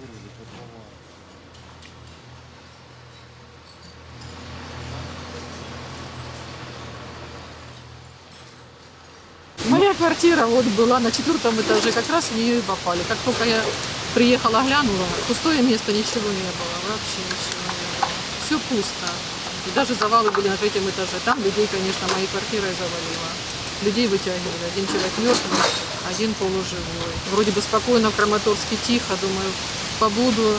вырвали пополам. Моя квартира вот была на четвертом этаже, как раз в нее и попали. Как только я приехала, глянула, пустое место, ничего не было, вообще ничего не было. Все пусто. И даже завалы были на третьем этаже. Там людей, конечно, моей квартирой завалило. Людей вытягивали. Один человек мертвый, один полуживой. Вроде бы спокойно в Краматорске тихо, думаю, побуду.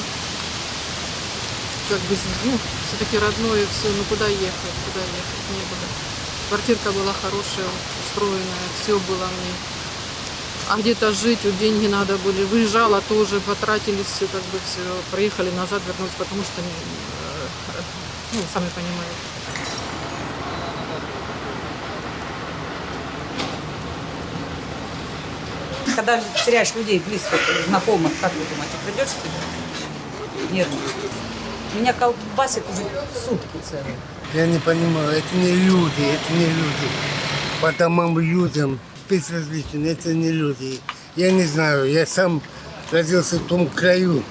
Как бы, ну, все-таки родное все. Ну, куда ехать, куда ехать, некуда. Квартирка была хорошая, устроенная, все было мне. А где-то жить, вот деньги надо были. Выезжала тоже, потратили все, как бы все. Приехали назад, вернулись, потому что, э, ну, сами понимаете. Когда теряешь людей близких, знакомых, как вы думаете, придешь сюда? Нервно. Меня колбасит уже сутки целые. Я не понимаю, это не люди, это не люди. По домам людям безразличен, это не люди. Я не знаю, я сам родился в том краю,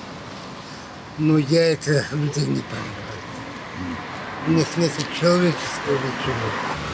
но я это людей не понимаю. У них нет человеческого ничего.